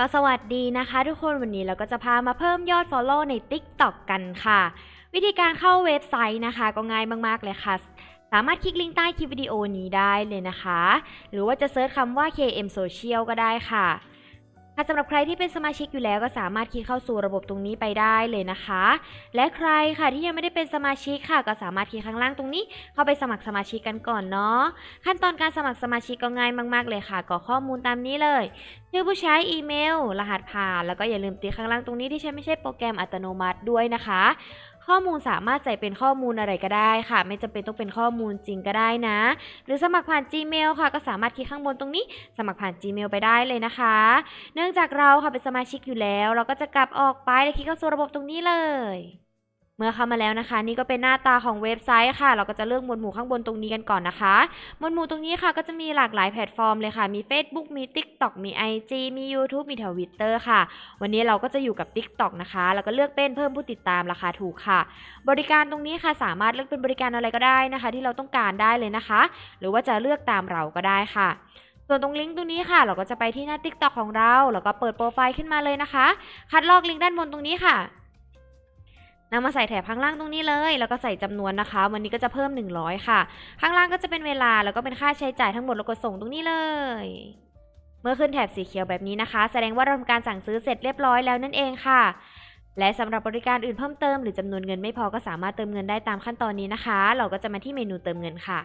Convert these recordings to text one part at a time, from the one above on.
ก็สวัสดีนะคะทุกคนวันนี้เราก็จะพามาเพิ่มยอด Follow ใน TikTok กันค่ะ วิธีการเข้าเว็บไซต์นะคะ ก็ง่ายมากๆเลยค่ะ สามารถคลิกลิงก์ใต้คลิปวิดีโอนี้ได้เลยนะคะ หรือว่าจะเซิร์ชคำว่า KM Social ก็ได้ค่ะ ค่ะสำหรับใครที่เป็นสมาชิกอยู่แล้วก็สามารถคลิกเข้าสู่ระบบตรงนี้ไปได้เลยนะคะ และใครค่ะที่ยังไม่ได้เป็นสมาชิกค่ะ ก็สามารถคลิกข้างล่างตรงนี้ เข้าไปสมัครสมาชิกกันก่อนเนาะขั้นตอนการสมัครสมาชิกก็ง่ายมาก ๆ เลยค่ะกรอกข้อมูลตามนี้เลยชื่อผู้ใช้อีเมล รหัสผ่าน แล้วก็อย่าลืมติดข้างล่างตรงนี้ที่ใช้ไม่ใช่โปรแกรมอัตโนมัติด้วยนะคะ ข้อมูลสามารถใส่เป็นข้อมูลอะไรก็ได้ค่ะ ไม่จำเป็นต้องเป็นข้อมูลจริงก็ได้นะ หรือสมัครผ่าน Gmail ค่ะ ก็สามารถคลิกข้างบนตรงนี้ สมัครผ่าน Gmail ไปได้เลยนะคะ เนื่องจากเราค่ะเป็นสมาชิกอยู่แล้ว เราก็จะกลับออกไปและคลิกเข้าสู่ระบบตรงนี้เลย เมื่อเข้ามาแล้วนะคะ นี่ก็เป็นหน้าตาของเว็บไซต์ค่ะ เราก็จะเลือกหมวดหมู่ข้างบนตรงนี้กันก่อนนะคะหมวดหมู่ตรงนี้ค่ะก็จะมีหลากหลายแพลตฟอร์มเลยค่ะ มี Facebook มี TikTok มี IG มี YouTube มี Twitter ค่ะ วันนี้เราก็จะอยู่กับ TikTok นะคะ แล้วก็เลือกเป็นเพิ่มผู้ติดตามราคาถูกค่ะ บริการตรงนี้ค่ะสามารถเลือกเป็นบริการอะไรก็ได้นะคะ ที่เราต้องการได้เลยนะคะ หรือว่าจะเลือกตามเราก็ได้ค่ะส่วนตรงลิงก์ตรงนี้ค่ะ เราก็จะไปที่หน้า TikTok ของเรา แล้วก็เปิดโปรไฟล์ขึ้นมาเลยนะคะ คัดลอกลิงก์ด้านบนตรงนี้ค่ะ นำมาใส่แถบข้างล่างตรงนี้เลย แล้วก็ใส่จำนวนนะคะ วันนี้ก็จะเพิ่ม 100 ค่ะ ข้างล่างก็จะเป็นเวลาแล้วก็เป็นค่าใช้จ่ายทั้งหมดแล้วก็ส่งตรงนี้เลย เมื่อขึ้นแถบสีเขียวแบบนี้นะคะ แสดงว่าเราทำการสั่งซื้อเสร็จเรียบร้อยแล้วนั่นเองค่ะ และสำหรับบริการอื่นเพิ่มเติมหรือจำนวนเงินไม่พอก็สามารถเติมเงินได้ตามขั้นตอนนี้นะคะ เราก็จะมาที่เมนูเติมเงินค่ะ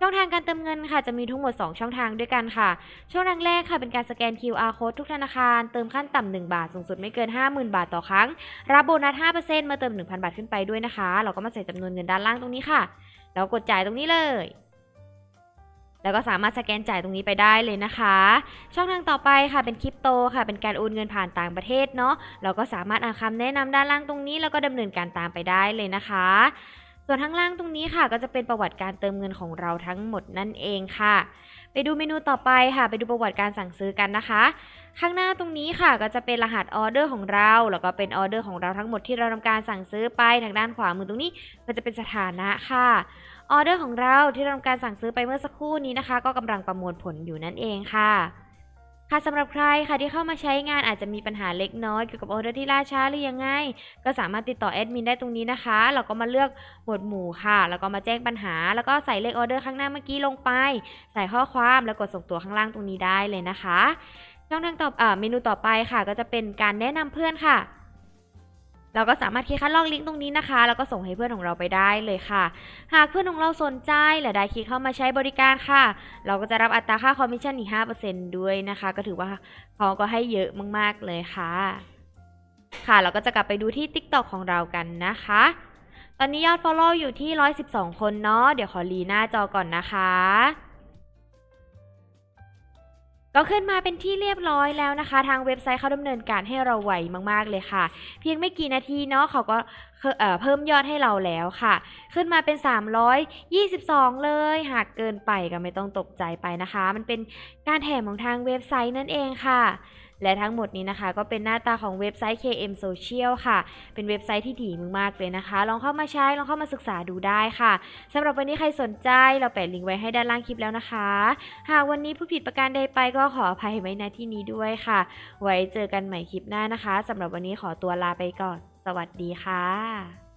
ช่องทางการเติมเงินค่ะจะมีทั้งหมด 2 ช่องทางด้วยกันค่ะ ช่องทางแรกค่ะเป็นการสแกน QR code ทุกธนาคาร เติมขั้นต่ำ1บาท สูงสุดไม่เกิน 50,000 บาทต่อครั้ง รับโบนัส 5%เมื่อเติม 1,000 บาทขึ้นไปด้วยนะคะ เราก็มาใส่จำนวนเงินด้านล่างตรงนี้ค่ะ แล้วกดจ่ายตรงนี้เลย แล้วก็สามารถสแกนจ่ายตรงนี้ไปได้เลยนะคะ ช่องทางต่อไปค่ะเป็นคริปโตค่ะ เป็นการโอนเงินผ่านต่างประเทศเนาะ เราก็สามารถอ่านคำแนะนำด้านล่างตรงนี้ แล้วก็ดำเนินการตามไปได้เลยนะคะ ส่วนข้างล่างตรงนี้ค่ะ ก็จะเป็นประวัติการเติมเงินของเราทั้งหมดนั่นเองค่ะ ไปดูเมนูต่อไปค่ะ ไปดูประวัติการสั่งซื้อกันนะคะ ข้างหน้าตรงนี้ค่ะ ก็จะเป็นรหัสออเดอร์ของเราแล้วก็เป็นออเดอร์ของเราทั้งหมดที่เราทำการสั่งซื้อไปทางด้านขวามือตรงนี้ก็จะเป็นสถานะค่ะออเดอร์ของเราที่เราทำการสั่งซื้อไปเมื่อสักครู่นี้นะคะ ก็กำลังประมวลผลอยู่นั่นเองค่ะ ค่ะสำหรับใครค่ะที่เข้ามาใช้งานอาจจะมีปัญหาเล็กน้อยเกี่ยวกับออเดอร์ที่ล่าช้าหรือยังไง ก็สามารถติดต่อแอดมินได้ตรงนี้นะคะ เราก็มาเลือกหมวดหมู่ค่ะ แล้วก็มาแจ้งปัญหา แล้วก็ใส่เลขออเดอร์ข้างหน้าเมื่อกี้ลงไป ใส่ข้อความแล้วกดส่งตัวข้างล่างตรงนี้ได้เลยนะคะ ช่องทางต่อเอ่อเมนูต่อไปค่ะ ก็จะเป็นการแนะนำเพื่อนค่ะ เราก็สามารถคลิกคัดลอกลิงก์ตรงนี้นะคะ แล้วก็ส่งให้เพื่อนของเราไปได้เลยค่ะ หากเพื่อนของเราสนใจและได้คลิกเข้ามาใช้บริการค่ะ เราก็จะรับอัตราค่าคอมมิชชั่นอีก5%ด้วยนะคะ ก็ถือว่าเขาก็ให้เยอะมากๆเลยค่ะ ค่ะ เราก็จะกลับไปดูที่ TikTok ของเรากันนะคะ ตอนนี้ยอด Follow อยู่ที่ 112 คนเนาะ เดี๋ยวขอรีหน้าจอก่อนนะคะ ก็ขึ้นมาเป็นที่เรียบร้อยแล้วนะคะ ทางเว็บไซต์เขาดำเนินการให้เราไวมากๆเลยค่ะ เพียงไม่กี่นาทีเนาะเขาก็เพิ่มยอดให้เราแล้วค่ะ ขึ้นมาเป็น 322 เลย หากเกินไปก็ไม่ต้องตกใจไปนะคะ มันเป็นการแถมของทางเว็บไซต์นั่นเองค่ะ และทั้งหมดนี้นะคะ ก็เป็นหน้าตาของเว็บไซต์ KM Social ค่ะ เป็นเว็บไซต์ที่ดีมากๆเลยนะคะ ลองเข้ามาใช้ ลองเข้ามาศึกษาดูได้ค่ะสำหรับวันนี้ใครสนใจเราแปะลิงก์ไว้ให้ด้านล่างคลิปแล้วนะคะ หากวันนี้ผู้ผิดประการใดไปก็ขออภัยไว้ณที่นี้ด้วยค่ะ ไว้เจอกันใหม่คลิปหน้านะคะสำหรับวันนี้ขอตัวลาไปก่อน สวัสดีค่ะ